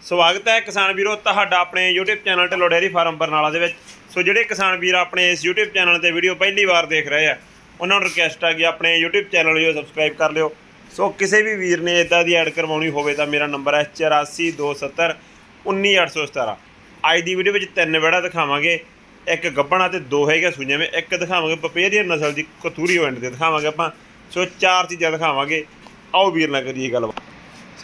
ਸਵਾਗਤ ਹੈ ਕਿਸਾਨ ਵੀਰੋ ਤੁਹਾਡਾ ਆਪਣੇ YouTube channel Dhillon dairy farm Barnala ਦੇ ਵਿੱਚ। ਸੋ ਜਿਹੜੇ ਕਿਸਾਨ ਵੀਰ ਆਪਣੇ ਇਸ YouTube ਚੈਨਲ ਤੇ ਵੀਡੀਓ ਪਹਿਲੀ ਵਾਰ ਦੇਖ ਰਹੇ ਆ, ਉਹਨਾਂ ਨੂੰ ਰਿਕਵੈਸਟ ਆ ਕਿ ਆਪਣੇ YouTube ਚੈਨਲ ਨੂੰ ਸਬਸਕ੍ਰਾਈਬ ਕਰ ਲਿਓ। ਸੋ ਕਿਸੇ ਵੀ ਵੀਰ ਨੇ ਇਦਾਂ ਦੀ ਐਡ ਕਰਵਾਉਣੀ ਹੋਵੇ ਤਾਂ ਮੇਰਾ ਨੰਬਰ ਹੈ 8427 19817 ਅੱਜ ਦੀ ਵੀਡੀਓ ਵਿੱਚ ਤਿੰਨ ਵਿੜਾ ਦਿਖਾਵਾਂਗੇ, ਇੱਕ ਗੱਬਣਾ ਤੇ ਦੋ ਹੈਗੇ ਸੂਈਆਂ ਵਿੱਚ। ਇੱਕ ਦਿਖਾਵਾਂਗੇ ਪਪੇਰੀਅਨ ਨਸਲ ਦੀ ਕਤੂਰੀ ਐਂਡ ਤੇ ਦਿਖਾਵਾਂਗੇ ਆਪਾਂ। ਸੋ ਚਾਰ ਚੀਜ਼ਾਂ ਦਿਖਾਵਾਂਗੇ। ਆਓ ਵੀਰ ਨਾਲ ਕਰੀਏ ਗੱਲ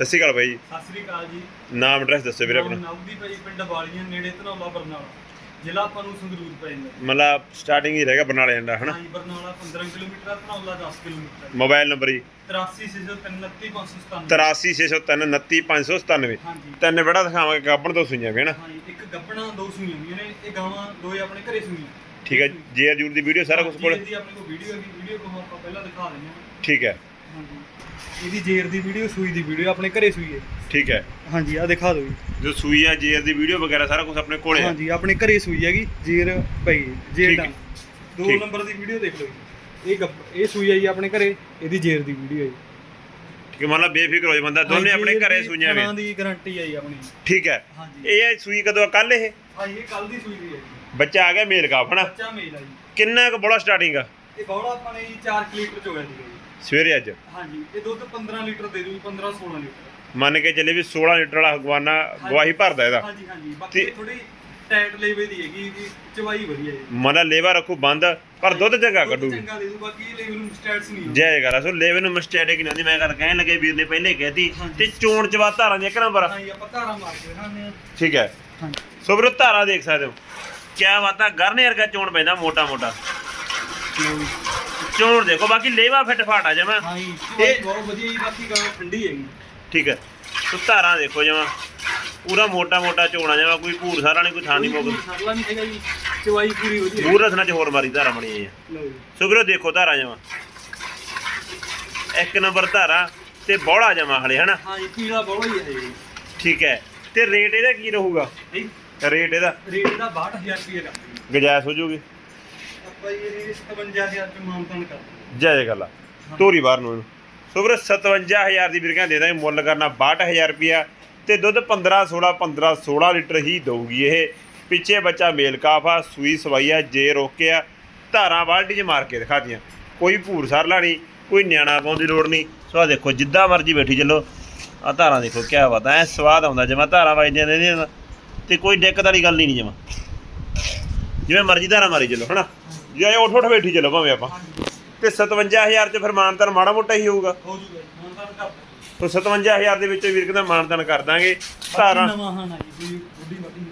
ਸਤਿ ਸ਼੍ਰੀ ਅਕਾਲ ਬਾਈ ਜੀ। ਸਤਿ ਸ੍ਰੀ ਅਕਾਲ ਜੀ। ਨਾਮ ਐਡਰੈਸ ਦੱਸੋ ਵੀਰੇ ਆਪਣਾ। ਨਵਦੀ ਭਾਈ ਪਿੰਡ ਵਾਲੀਆਂ ਨੇੜੇ ਧਨੌਲਾ ਬਰਨਾਲਾ। ਜ਼ਿਲ੍ਹਾ ਆਪਾਂ ਨੂੰ ਸੰਗਰੂਰ ਪੈ ਜਾਂਦਾ। ਮਤਲਬ ਸਟਾਰਟਿੰਗ ਹੀ ਰਹੇਗਾ ਬਰਨਾਲੇ ਜਾਂਦਾ ਹਨਾ? ਹਾਂਜੀ Barnala 15 kilometre Dhanaula 10 kilometre mobile number ਜੀ। 8363393597 83697 ਹਾਂਜੀ। ਤਿੰਨ ਬੜਾ ਦਿਖਾਵਾਂਗੇ ਗੱਬਣ ਤੋਂ ਸੁਈਆਂ ਵੀ ਹਨਾ? ਹਾਂਜੀ ਇੱਕ ਗੱਬਣਾ ਦੋ ਸੂਈਆਂ ਹੋਈਆਂ ਨੇ ਇਹ ਗਾਵਾਂ ਦੋਏ ਆਪਣੇ ਘਰੇ ਸੂਈਆਂ। ਠੀਕ ਹੈ ਜੇਆਰ ਜੂਰ ਦੀ ਵੀਡੀਓ ਸਾਰਾ ਕੁਝ ਕੋਲ ਦੀ ਆਪਣੇ ਕੋਲ ਵੀਡੀਓ ਦੀ ਵੀਡੀਓ ਨੂੰ ਆਪਾਂ ਪਹਿਲਾਂ ਦਿਖਾ ਦਿੰਦੇ ਹਾਂ। ਠੀਕ ਹੈ। ਹਾਂਜੀ। ਇਹਦੀ ਜੇਰ ਦੀ ਵੀਡੀਓ ਸੂਈ ਦੀ ਵੀਡੀਓ ਆਪਣੇ ਘਰੇ ਸੂਈ ਹੈ। ਠੀਕ ਹੈ। ਹਾਂਜੀ ਆ ਦਿਖਾ ਦਿਓ ਜੀ। ਜੋ ਸੂਈ ਆ ਜੇਆਰ ਦੀ ਵੀਡੀਓ ਵਗੈਰਾ ਸਾਰਾ ਕੁਝ ਆਪਣੇ ਕੋਲੇ ਹਾਂਜੀ ਆਪਣੇ ਘਰੇ ਸੂਈ ਹੈਗੀ ਜੇਰ ਭਾਈ ਜੇਰ ਠੀਕ ਦਾ। ਹੈ। ਦੋ ਠੀਕ। ਨੰਬਰ ਦੀ ਵੀਡੀਓ ਦੇਖ ਲਓ ਜੀ। ਇਹ ਗੱਪ- ਇਹ ਸੂਈ ਆਈ ਆਪਣੇ ਘਰੇ ਇਹਦੀ ਜੇਰ ਦੀ ਵੀਡੀਓ ਹੈ ਜੀ। ਠੀਕ ਹੈ ਮਤਲਬ ਬੇਫਿਕਰ ਹੋ ਜਾ ਬੰਦਾ ਦੋਨੇ ਹਾਂਜੀ, ਆਪਣੇ ਘਰੇ ਇਹਦੀ ਸੂਈਆਂ ਥਣਾਂ ਵੀ ਦੀ ਗਾਰੰਟੀ ਆਈ ਆਪਣੀ। ਠੀਕ ਹੈ। ਹਾਂਜੀ। ਇਹ ਸੂਈ ਕਦੋਂ ਕੱਲ ਇਹ? ਹਾਂਜੀ ਇਹ ਕੱਲ ਦੀ ਸੂਈ ਦੀ ਹੈ ਜੀ। ਬੱਚਾ ਆ ਗਿਆ ਮੇਲ ਕਾਫ ਹਨਾ? ਬੱਚਾ ਮੇਲ ਜੀ। ਕਿੰਨਾ ਕੁ ਬੋਲਾ ਸਟਾਰਟਿੰਗ ਆ? ਇਹ ਬੌੜਾ ਆਪਾਂ ਨੇ ਜੀ 4 ਲੀਟਰ ਚ ਹੋਇਆ ਜੀ। ਸਵੇਰੇ ਅੱਜ? ਹਾਂਜੀ ਇਹ ਦੁੱਧ 15 ਲੀਟਰ ਦੇ ਦੂ 15 16 ਲੀਟਰ। ਮੰਨ ਕੇ ਚੱਲੇ ਵੀ 16 ਲੀਟਰ ਵਾਲਾ ਅਗਵਾਨਾ ਗਵਾਹੀ ਭਰਦਾ ਇਹਦਾ। ਹਾਂਜੀ ਹਾਂਜੀ ਬਾਕੀ ਤੇ- ਥੋੜੀ ਟਾਈਟ ਲੇਵੇ ਦੀ ਹੈਗੀ ਜੀ ਚਵਾਈ ਵਧੀਆ ਹੈ। ਮਨਾ ਲੇਵਾ ਰੱਖੂ ਬੰਦ ਪਰ ਦੁੱਧ ਚੰਗਾ ਦੁੱਧ ਕੱਢੂਗੀ। ਚੰਗਾ ਦੇ ਦੂ ਬਾਕੀ ਲੇਵੇ ਨੂੰ ਸਟੈਟਸ ਨਹੀਂ ਹੋਊ। ਜੈ ਕਰਾ ਸੋ ਲੇਵੇ ਨੂੰ ਮਿਸਟੇਕ ਨਹੀਂ ਹੁੰਦੀ ਮੈਂ ਕਰ ਕਹਿਣ ਲੱਗੇ ਵੀਰ ਨੇ ਪਹਿਲੇ ਕਹਿਤੀ। ਤੇ ਚੋਣ ਚਵਾ ਧਾਰਾਂ ਦੀ ਇੱਕ ਨੰਬਰ ਹਾਂਜੀ ਆਪਾਂ ਧਾਰਾ ਮਾਰ ਕੇ ਦਿਖਾਉਂਦੇ ਹਾਂ। ਠੀਕ ਹੈ। ਹਾਂਜੀ। ਸੋ ਵੀਰੋ ਧਾਰਾਂ ਦੇਖ ਸਕਦੇ ਹੋ। ਕਿਆ ਬਾਤਾਂ ਗਰਨੇ ਵਰਗਾ ਚੋਣ ਪੈਂਦਾ ਮੋਟਾ ਮੋਟਾ ਚੋਣ ਦੇਖੋ ਬਾਕੀ ਲੇਵਾ ਫਿੱਟ ਫਾਟਾ ਜਮਾ। ਹਾਂਜੀ ਇਹ- ਬਹੁਤ ਵਧੀਆ ਜੀ ਬਾਕੀ ਗਾਂ ਠੰਡੀ ਹੈਗੀ। ਠੀਕ ਹੈ। ਸੋ ਧਾਰਾਂ ਦੇਖੋ ਜਮਾ ਪੂਰਾ ਮੋਟਾ ਮੋਟਾ ਚੋਣਾ ਜਮਾ ਕੋਈ ਭੂਰ ਸਾਰਾ ਨਹੀਂ ਕੋਈ ਥਾਂ ਨਹੀਂ ਮੋਗ ਸਰਲਾ ਨਹੀਂ ਹੈਗਾ ਜੀ ਚਵਾਈ ਪੂਰੀ ਵਧੀਆ ਪੂਰ ਰਸਨਾ ਚ ਹੋਰ ਮਾਰੀ ਧਾਰਾਂ ਬਣੀਆਂ ਆ ਸੋ ਵੀਰੋ ਦੇਖੋ ਧਾਰਾਂ ਜਮਾ। ਇੱਕ ਨੰਬਰ ਧਾਰਾਂ ਤੇ ਬੋੜਾ ਜਮਾ ਹਲੇ ਹਨਾ? ਹਾਂਜੀ ਪੀਲਾ ਬੋਲਾ ਹੀ ਹੈ ਜੀ। ਠੀਕ ਹੈ। ਤੇ ਰੇਟ ਇਹਦਾ ਕੀ ਰਹੂਗਾ? ਰੇਟ ਇਹਦਾ? ਰੇਟ ਦਾ 62000 ਰੁਪਏ ਕਰਦੇ ਗੁਜਾਇਸ਼ ਹੋ ਜੂਗੀ। ਆਪਾਂ ਇਹ 57000 ਚ ਮਾਨਤਾਨ ਕਰਦੇ ਜੈ ਜੈ ਗੱਲਾਂ ਤੋਰੀ ਬਾਹਰ ਨੂੰ ਇਹਨੂੰ। ਸੋ ਵੀਰੋ 57000 ਦੀ ਬਿਰਕਾਂ ਦੇ ਦਾਂਗੇ ਮੁੱਲ ਕਰਨਾ 62000 ਰੁਪਿਆ ਤੇ ਦੁੱਧ 15 16 15 16 ਲੀਟਰ ਹੀ ਦਊਗੀ ਇਹ। ਪਿੱਛੇ ਬੱਚਾ ਮੇਲ ਕਾਫਾ ਸੂਈ ਸਵਾਈਆ ਜੇ ਰੋਕਿਆ ਧਾਰਾਂ ਬਾਲਟੀ 'ਚ ਮਾਰ ਕੇ ਦਿਖਾਤੀਆਂ। ਕੋਈ ਭੂਰ ਸਰਲਾ ਨਹੀਂ ਕੋਈ ਨਿਆਣਾ ਪਾਉਣ ਦੀ ਲੋੜ ਨਹੀਂ। ਸੋ ਆ ਦੇਖੋ ਜਿੱਦਾਂ ਮਰਜ਼ੀ ਬੈਠੀ ਚੱਲੋ। ਆ ਧਾਰਾਂ ਦੇਖੋ ਕਿਆ ਬਾਤ ਐ ਸਵਾਦ ਆਉਂਦਾ ਜਮਾ ਧਾਰਾਂ ਵੱਜਦੀਆਂ ਨੇ ਤੇ ਕੋਈ ਦਿੱਕਤ ਵਾਲੀ ਗੱਲ ਹੀ ਨਹੀਂ ਜਮਾ। ਜਿਵੇਂ ਮਰਜ਼ੀ ਧਾਰਾਂ ਮਾਰੀ ਚੱਲੋ ਹਨਾ? ਜੇ ਉੱਠ ਉੱਠ ਬੈਠੀ ਚੱਲੋ ਭਾਵੇਂ ਆਪਾਂ। ਤੇ 57000 ਚ ਫਿਰ ਮਾਨਤਨ ਮਾੜਾ ਮੋਟਾ ਹੀ ਹੋਊਗਾ। ਹੋ ਜੂਗਾ ਜੀ, ਮਾਨਤਾਨ ਕਰਦੇ ਤੋਂ 57000 ਦੇ ਵਿੱਚ ਵੀਰ ਕਹਿੰਦਾ ਮਾਨਤਨ ਕਰ ਦਾਂਗੇ। ਧਾਰਾਂ ਨਵਾਂ ਹਾਂ ਜੀ ਬੁੱਢੀ ਕਰਦੀ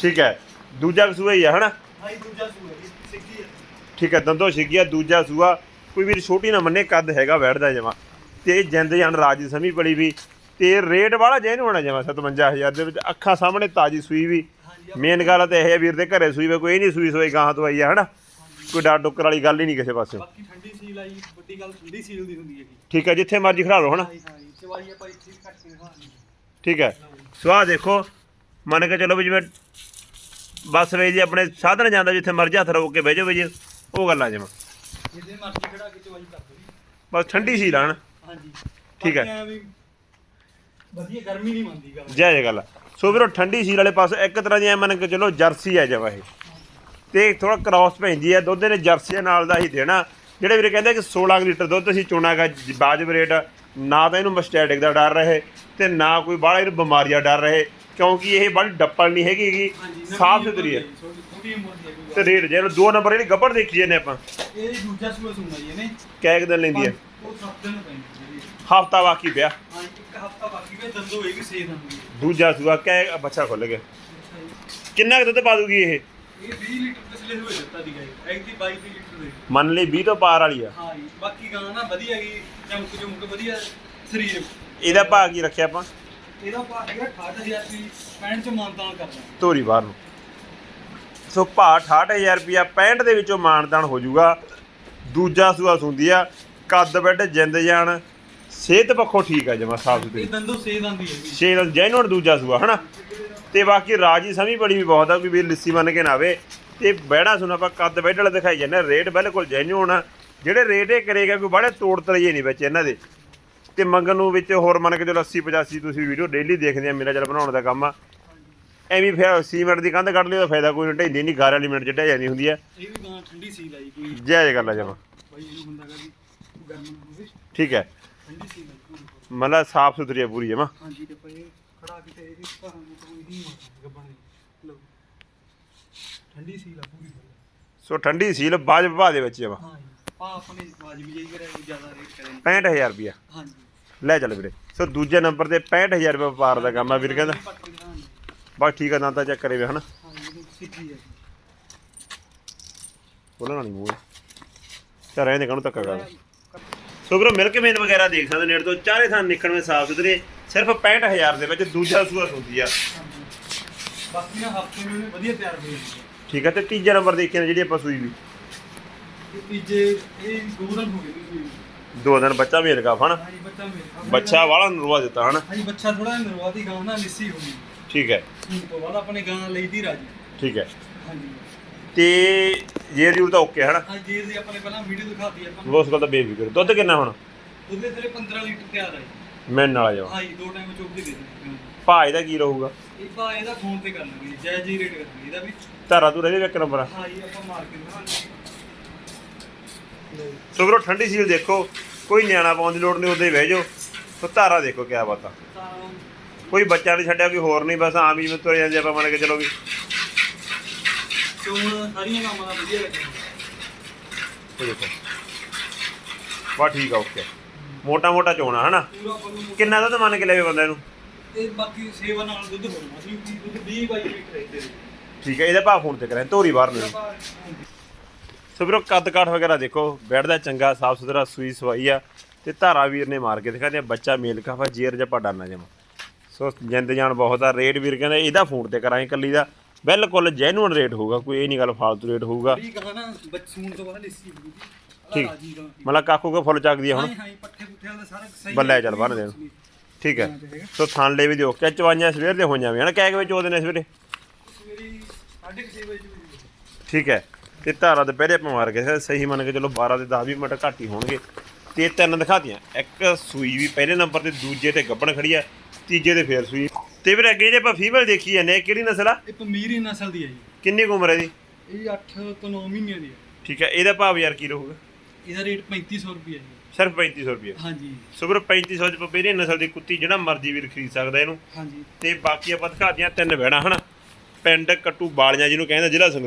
ਠੀਕ ਹੈ। ਦੂਜਾ ਸੂਆ ਹੀ ਆ ਹਨਾ? ਹਾਂਜੀ ਦੂਜਾ ਸੂਆ ਜੀ ਸਿੱਕੀ ਹੈ ਠੀਕ ਹੈ ਦੰਦੋ ਛਿੱਗਿਆ ਦੂਜਾ ਸੂਆ ਕੋਈ ਵੀਰ ਛੋਟੀ ਨਾ ਮੰਨੇ ਕੱਦ ਹੈਗਾ ਬੈਠਦਾ ਜਮਾ। ਤੇ ਜਿੰਦ ਜਾਨ ਰਾਜੀ ਸਮੀ ਪੜੀ ਵੀ। ਤੇ ਰੇਟ ਵਾਲਾ ਜੈਨ ਹੋਣਾ ਜਮਾ 57000 ਦੇ ਵਿੱਚ। ਅੱਖਾਂ ਸਾਹਮਣੇ ਤਾਜੀ ਸੂਈ ਵੀ। ਮੇਨ ਗੱਲ ਤਾਂ ਇਹ ਹੈ ਵੀਰ ਦੇ ਘਰੇ ਸੂਈ ਵੇ ਕੋਈ ਨਹੀਂ ਸੂਈ ਸੋਈ ਗਾਹਾਂ ਤੋਂ ਆਈ ਆ ਹਨਾ? ਕੋਈ ਡਰ ਡੁੱਕਰ ਵਾਲੀ ਗੱਲ ਹੀ ਨਹੀਂ ਕਿਸੇ ਪਾਸੇ। ਬਾਕੀ ਠੰਡੀ ਸੀਲ ਆਈ ਵੱਡੀ ਗੱਲ ਠੰਡੀ ਸੀਲ ਦੀ ਹੁੰਦੀ ਹੈਗੀ। ਠੀਕ ਹੈ ਜਿੱਥੇ ਮਰਜ਼ੀ ਖੜਾ ਲਓ ਹਨਾ? ਚਵਾਈ ਆਪਾਂ ਇੱਥੇ ਹੀ ਕੇ ਠੀਕ ਹੈ। ਸੋ ਆਹ ਦੇਖੋ ਮੰਨ ਕੇ ਚੱਲੋ ਵੀ ਜਿਵੇਂ ਬੱਸ ਵੇ ਜੀ ਆਪਣੇ ਸਾਧਨ ਜਾਂਦਾ ਜਿੱਥੇ ਮਰਜ਼ੀ ਹੱਥ ਰੋਕ ਕੇ ਬਹਿ ਜਾਓ ਵੀ ਜੀ ਉਹ ਗੱਲਾਂ ਜਮਾ ਜਿਹਦੇ ਮਰਜ਼ੀ ਖੜਾ ਕੇ ਚਵਾਈ ਕਰ ਦਿਓ ਜੀ। ਬਸ ਠੰਡੀ ਸੀ ਲਾਣ ਹਾਂਜੀ। ਠੀਕ ਹੈ। ਬਾਕੀ ਐਂ ਵੀ ਵਧੀਆ ਗਰਮੀ ਨਹੀਂ ਮੰਦੀ ਗੱਲ। ਜੈ ਜੈ ਗੱਲ। ਸੋ ਵੀਰੋ ਠੰਡੀ ਸੀਲ ਵਾਲੇ ਪਾਸੇ ਇੱਕ ਤਰ੍ਹਾਂ ਦੀ ਐ ਮੰਨ ਕੇ ਚੱਲੋ ਜਰਸੀ ਹੈ ਜਵਾ ਇਹ। ਤੇ ਥੋੜਾ ਕ੍ਰਾਸ ਪੈਂਦੀ ਹੈ ਦੁੱਧ ਨੇ ਜਰਸੀ ਨਾਲ ਦਾ ਹੀ ਦੇਣਾ। ਜਿਹੜੇ ਵੀਰੇ ਕਹਿੰਦੇ ਕਿ 16 ਲੀਟਰ ਦੁੱਧ ਅਸੀਂ ਚੋਣਾਗਾ ਬਾਜਬ ਰੇਟ ਨਾ ਤਾਂ ਇਹਨੂੰ ਮਸਟੈਟਿਕ ਦਾ ਡਰ ਰਹੇ ਤੇ ਨਾ ਕੋਈ ਬਾਹਲਾ ਇਹਨੂੰ ਬਿਮਾਰੀਆਂ ਡਰ ਰਹੇ ਕਿਉਂਕਿ ਇਹ ਬੜੀ ਡੱਪਲ ਨਹੀਂ ਹੈਗੀ ਗੀ ਸਾਫ਼ ਸੁਥਰੀ ਹੈ। ਤੇ ਰੇਟ ਜਿਹੜਾ ਦੋ ਨੰਬਰ ਜਿਹੜੀ ਗੱਬੜ ਦੇਖੀ ਜਾਂਦੇ ਆਪਾਂ। ਇਹ ਦੂਜਾ ਸੂਆ ਸੁਣਨਾ ਜੀ ਇਹਨੇ। ਕੈ ਕੁ ਦਿਨ ਲੈਂਦੀ ਹੈ। ਜੀ। ਹਫਤਾ ਬਾਕੀ ਪਿਆ। ਹਾਂ ਇੱਕ ਹਫਤਾ ਬਾਕੀ ਵੇ ਦੰਦੋ ਹੋਏਗੀ ਸੇ ਦੰਦੋ ਦੂਜਾ ਸੂਆ ਕੈ ਬੱਚਾ ਖੁੱਲ ਗਿਆ। ਜੀ। ਕਿੰਨਾ ਕੁ ਦੁੱਧ ਪਾ ਦੂਗੀ ਇਹ? ਇਹ 20 ਲੀਟਰ ਪਿਛਲੇ ਹੋਏ ਦਿੱਤਾ ਦੀ ਗਈ ਐਗਦੀ 22 ਲੀਟਰ ਦੇ। ਮੰਨ ਲਈ 20 ਤੋਂ ਪਾਰ ਵਾਲੀ ਆ। ਹਾਂ ਜੀ ਬਾਕੀ ਗਾਂ ਨਾ ਵਧੀਆ ਗਈ ਚਮਕ ਚਮਕ ਵਧੀਆ ਸਰੀਰ। ਇਹਦਾ ਭਾਅ ਕੀ ਰੱਖਿਆ ਆਪਾਂ? ਇਹਦਾ ਭਾਅ ਹੈਗਾ 68000 ਰੁਪਏ 65 ਚ ਮਾਨਤਾਨ ਕਰਦਾ ਧੋਰੀ ਬਾਹਰ ਨੂੰ। ਸੋ ਭਾਅ 68000 ਰੁਪਿਆ 65 ਦੇ ਵਿੱਚੋਂ ਮਾਨਦਾਨ ਹੋ ਜਾਊਗਾ। ਦੂਜਾ ਸੂਆ ਸੁੰਦੀ ਆ ਕੱਦ ਬੈੱਡ ਜਿੰਦ ਜਾਨ ਸਿਹਤ ਪੱਖੋਂ ਠੀਕ ਆ ਜਮਾ ਸਾਫ਼ ਸੁਥਰੀ। ਇਹ ਦੰਦੋ ਸੇ ਦੰਦੀ ਹੈ ਜੀ। ਛੇ ਦਾ ਜੈਨੂਨ ਦੂਜਾ ਸੂਆ ਹਨਾ? ਤੇ ਬਾਕੀ ਰਾਜੀ ਸਮੀ ਬੜੀ ਵੀ ਬਹੁਤ ਆ ਕੋਈ ਵੀਰ ਲਿੱਸੀ ਮੰਨ ਕੇ ਨਾ ਆਵੇ। ਤੇ ਬਹਿਣਾ ਸੁਣਾ ਆਪਾਂ ਕੱਦ ਬੈੱਡ ਵਾਲੇ ਦਿਖਾਈ ਜਾਂਦੇ ਰੇਟ ਬਿਲਕੁਲ ਜੈਨੂਨ ਆ। ਜਿਹੜੇ ਰੇਟ ਇਹ ਕਰੇਗਾ ਕੋਈ ਬੜੇ ਤੋੜ ਤਲਈਏ ਨਹੀਂ ਵਿੱਚ ਇਹਨਾਂ ਦੇ। ਤੇ ਮੰਗਣ ਨੂੰ ਵਿੱਚ ਹੋਰ ਮੰਨ ਕੇ ਚਲੋ 80 85 ਤੁਸੀਂ ਵੀਡੀਓ ਡੇਲੀ ਦੇਖਦੇ ਆ ਮੇਰਾ ਚੱਲ ਬਣਾਉਣ ਦਾ ਕੰਮ ਆ। ਐਵੇਂ ਫਿਰ ਸੀਮੈਂਟ ਦੀ ਕੰਧ ਕੱਢ ਲਈ ਤਾਂ ਫਾਇਦਾ ਕੋਈ ਨਹੀਂ ਢੈਂਦੀ ਨਹੀਂ ਗਾਰ ਵਾਲੀ ਮਿੰਟ ਢਹਿ ਜਾਂਦੀ ਹੁੰਦੀ ਆ। ਇਹ ਵੀ ਗਾਂ ਠੰਡੀ ਸੀਲ ਆ ਜੀ ਕੋਈ ਜਾਇਜ਼ ਗੱਲ ਆ ਜਮਾ। ਬਾਈ ਇਹਨੂੰ ਹੁੰਦਾ ਵੀ ਗਰਮ ਹੋਵੇ। ਠੀਕ ਹੈ। ਠੰਡੀ ਸੀਲ ਪੂਰੀ। ਮਤਲਬ ਸਾਫ਼ ਸੁਥਰੀ ਆ ਪੂਰੀ ਜਮਾ। ਹਾਂਜੀ ਤੇ ਪਏ ਖੜਾ ਕਿਤੇ ਇਹਦੀ ਭਾਂ ਨੂੰ ਕੋਈ ਨਹੀਂ ਮਾਰਦਾ ਗੱਬਣ ਦੀ। ਲਓ। ਠੰਡੀ ਸੀਲ ਆ ਪੂਰੀ ਸੋ ਠੰਡੀ ਸੀਲ ਬਾਜ ਵਿਭਾ ਦੇ ਵਿੱਚ ਜਮਾ ਹਾਂ ਪਾ ਆਪਣੇ ਵਾਜਬੀ ਜਾਈ ਕਰਿਆ ਜੀ, ਜ਼ਿਆਦਾ ਰੇਟ ਕਰੇ 65000 ਰੁਪਿਆ ਹਾਂਜੀ ਲੈ ਚੱਲ ਵੀਰੇ। ਸੋ ਦੂਜੇ ਨੰਬਰ ਤੇ 65000 ਰੁਪਏ ਵਪਾਰ ਦਾ ਕੰਮ ਆ ਵੀਰ ਕਹਿੰਦਾ। ਬਸ ਠੀਕ ਆ ਦਾਂਤਾ ਚੈੱਕ ਕਰੇ ਵੇ ਹਨਾ। ਬੋਲਣਾ ਨਹੀਂ ਮੂੰਹ। ਚਾ ਰਹਿਣ ਦੇ ਕਾਹਨੂੰ ਧੱਕਾ ਕਰ ਸੋ ਵੀਰੋ ਮਿਲਕ ਮੇਨ ਵਗੈਰਾ ਦੇਖ ਸਕਦੇ ਨੇੜ ਤੋਂ। ਚਾਰੇ ਥਾਂ ਨਿਕਲਣ ਵਿੱਚ ਸਾਫ਼ ਸੁਥਰੇ। ਸਿਰਫ 65000 ਦੇ ਵਿੱਚ ਦੂਜਾ ਸੂਆ ਹੁੰਦੀ ਆ। ਬਾਕੀ ਨਾ ਹਫ਼ਤੇ ਨੂੰ ਇਹਨੇ ਵਧੀਆ ਤਿਆਰ ਹੋਏ ਨੇ ਠੀਕ ਆ ਤੇ ਤੀਜਾ ਨੰਬਰ ਦੇਖਿਆ ਨਾ ਜਿਹੜੀ ਆਪਾਂ ਸੂਈ ਵੀ। ਤੇ ਤੀਜੇ ਇਹ ਦੋ ਦਿਨ ਹੋ ਗਏ ਜੀ ਦੋ ਦਿਨ ਬੱਚਾ ਮੇਲ ਕਾ ਫਣ ਹਾਂਜੀ ਬੱਚਾ ਮੇਰੇ ਬੱਚਾ ਵਾਲਾ ਨਰਵਾ ਦਿੱਤਾ ਹਨਾ? ਹਾਂਜੀ ਬੱਚਾ ਥੋੜਾ ਨਰਵਾਦੀ ਗਾਂ ਨਾਲ ਲਿੱਸੀ ਹੋ ਗਈ। ਠੀਕ ਹੈ। ਹੁਣ ਤੋਂ ਬਾਅਦ ਆਪਣੇ ਗਾਂ ਲਈ ਦੀ ਰਾਜੀ। ਠੀਕ ਹੈ। ਹਾਂਜੀ। ਤੇ ਜੇ ਜੂਰ ਤਾਂ ਓਕੇ ਹਨਾ? ਹਾਂ ਜੀ ਦੀ ਆਪਣੇ ਪਹਿਲਾਂ ਵੀਡੀਓ ਦਿਖਾਤੀ ਆਪਾਂ ਉਸ ਗੱਲ ਤਾਂ ਬੇਫਿਕਰ। ਦੁੱਧ ਕਿੰਨਾ ਹੁਣ? ਉਹਦੇ ਥੱਲੇ 15 ਲੀਟਰ ਤਿਆਰ ਆ ਜੀ। ਮੈਨ ਨਾਲ ਜਾਓ ਹਾਂ ਜੀ ਦੋ ਟਾਈਮ ਚੁੱਕ ਕੇ ਦੇ ਦਿੰਦੇ ਭਾਅ ਇਹਦਾ ਕੀ ਰਹੂਗਾ? ਇਹ ਪਾ ਇਹਦਾ ਫੋਨ ਤੇ ਕਰ ਲਾਂਗੇ ਜੈ ਜੀ ਰੇਟ ਕਰਾਂਗੇ ਇਹਦਾ ਵੀ ਧਾਰਾ ਤੂੰ ਰਹਿ ਇੱਕ ਨੰਬਰ ਹਾਂ ਜੀ ਆਪਾਂ ਮਾਰ ਕੇ ਦਿਖਾਵਾਂਗੇ ਸੋ ਵੀਰੋ ਠੰਡੀ ਸੀਲ ਦੇਖੋ ਕੋਈ ਨਿਆਣਾ ਪਾਉਣ ਦੀ ਲੋੜ ਨਹੀਂ ਉਹਦੇ ਬਹਿ ਜਾਓ। ਸੋ ਧਾਰਾ ਦੇਖੋ ਕਿਆ ਬਾਤ। ਆ ਤਾਂ ਕੋਈ ਬੱਚਾ ਨਹੀਂ ਛੱਡਿਆ ਕੋਈ ਹੋਰ ਨਹੀਂ ਬਸ ਆਮ ਹੀ ਜਿਵੇਂ ਤੁਰੇ ਜਾਂਦੇ ਆਪਾਂ ਮੰਨ ਕੇ ਚਲੋ ਵੀ। ਚੋਣ ਸਾਰੀਆਂ ਕੰਮਾਂ ਦਾ ਵਧੀਆ ਇਹ ਦੇਖੋ। ਵਾ ਠੀਕ ਆ ਓਕੇ ਮੋਟਾ ਮੋਟਾ ਚੋਣਾ ਹਨਾ? ਕਿੰਨਾ ਦੁੱਧ ਮੰਨ ਕੇ ਲੈਵੇ ਬੰਦੇ ਨੂੰ? ਇਹ ਬਾਕੀ ਸੇਵਾ ਨਾਲ ਦੁੱਧ ਹੋਣਾ ਅਸੀਂ ਕੀ ਦੁੱਧ 20 ਬਾਈ ਲੀਟਰ ਇੱਥੇ ਦੇ ਠੀਕ ਹੈ ਇਹਦਾ ਭਾਅ ਫੋਨ ਤੇ ਕਰਾਂ ਧੋਰੀ ਬਾਹਰ ਨੂੰ ਸੋ ਵੀਰੋ ਕੱਦ ਕਾਠ ਵਗੈਰਾ ਦੇਖੋ ਬੈੱਡ ਦਾ ਚੰਗਾ ਸਾਫ਼ ਸੁਥਰਾ ਸੂਈ ਸਵਾਈ ਆ। ਤੇ ਧਾਰਾ ਵੀਰ ਨੇ ਮਾਰ ਕੇ ਦਿਖਾਦੇ ਬੱਚਾ ਮੇਲ ਕਾਫਾ ਜੇਰ ਜਪਾ ਡਾਨਾ ਜਮਾ। ਸੋ ਜਿੰਦ ਜਾਨ ਬਹੁਤ ਆ ਰੇਟ ਵੀਰ ਕਹਿੰਦੇ ਇਹਦਾ ਫੋਨ ਤੇ ਕਰਾਂਗੇ ਕੱਲੀ ਦਾ। ਬਿਲਕੁਲ ਜੈਨੂਅਨ ਰੇਟ ਹੋਊਗਾ ਕੋਈ ਇਹ ਨਹੀਂ ਗੱਲ ਫਾਲਤੂ ਰੇਟ ਹੋਊਗਾ। ਬੜੀ ਕਹਾ ਨਾ ਬੱਚੂਨ ਤੋਂ ਬਾਅਦ ਲਿੱਸੀ ਹੋਊਗੀ। ਠੀਕ। ਗਾਂ ਮਤਲਬ ਕਾਕੂ ਕੋ ਫੁੱਲ ਚੱਕਦੀ ਆ ਹਾਂ ਹੁਣ। ਹਾਂ ਪੱਠੇ ਪੁੱਠੇ ਦਾ ਸਾਰਾ ਸਹੀ ਬੱਲੇ ਚੱਲ ਬੰਨ ਦੇਣ। ਠੀਕ ਹੈ। ਸੋ ਥਾਂਲੇ ਵੀ ਦਿਓ। ਕਿ ਚਵਾਈਆਂ ਸਵੇਰ ਦੇ ਹੋ ਜਾਵੇਂ ਹਨਾ? ਕਹਿ ਕੇ ਵਿੱਚ ਉਹਦੇ ਨੇ ਸਵੇਰੇ ਸਵੇਰੀ 6:30 ਵਜੇ ਹੋਈ ਠੀਕ ਹੈ। ਤੇ ਧਾਰਾ ਦੇ ਪਹਿਲੇ ਆਪਾਂ ਮਾਰ ਗਏ। ਸਹੀ ਮੰਨ ਕੇ ਚਲੋ 12 ਦੇ 10 20 ਮਿੰਟ ਘੱਟ ਹੀ ਹੋਣਗੇ। ਤੇ ਤਿੰਨ ਦਿਖਾਤੀਆਂ। ਇੱਕ ਸੂਈ ਵੀ ਪਹਿਲੇ ਨੰਬਰ ਤੇ ਦੂਜੇ ਤੇ ਗੱਬਣ ਖੜੀ ਆ ਤੀਜੇ ਤੇ ਫੇਰ ਸੂਈ। ਤੇ ਫਿਰ ਅੱਗੇ ਜੇ ਆਪਾਂ ਫੀਮੇਲ ਦੇਖੀ ਜਾਂਦੇ ਕਿਹੜੀ ਨਸਲ ਆ? ਇਹ ਪਮੀਰੀ ਨਸਲ ਦੀ ਹੈ ਜੀ। ਕਿੰਨੀ ਉਮਰ ਹੈ ਦੀ ਇਹ 8 ਤੋਂ 9 ਮਹੀਨਿਆਂ ਦੀ ਹੈ। ਠੀਕ ਹੈ। ਇਹਦਾ ਭਾਵ ਯਾਰ ਕੀ ਰਹੂਗਾ? ਇਹਦਾ ਰੇਟ 3500 ਰੁਪਏ ਹੈ ਜੀ। ਸਿਰਫ 3500 ਰੁਪਏ। ਹਾਂਜੀ। ਸੁਪਰ 3500 ਚ ਪਪੇਰੀ ਨਸਲ ਦੀ ਕੁੱਤੀ ਜਿਹੜਾ ਮਰਜ਼ੀ ਵੀਰ ਖਰੀਦ ਸਕਦਾ ਇਹਨੂੰ। ਹਾਂਜੀ। ਤੇ ਬਾਕੀ ਆਪਾਂ ਦਿਖਾਤੀਆਂ ਤਿੰਨ ਵੈਣਾ ਹਨਾ? ਪਿੰਡ ਕੱਟੂ ਬਾਲੀਆਂ ਜਿਹਨੂੰ ਕਹਿੰਦੇ ਜ਼ਿਲ੍ਹਾ ਸੰਗਰੂਰ।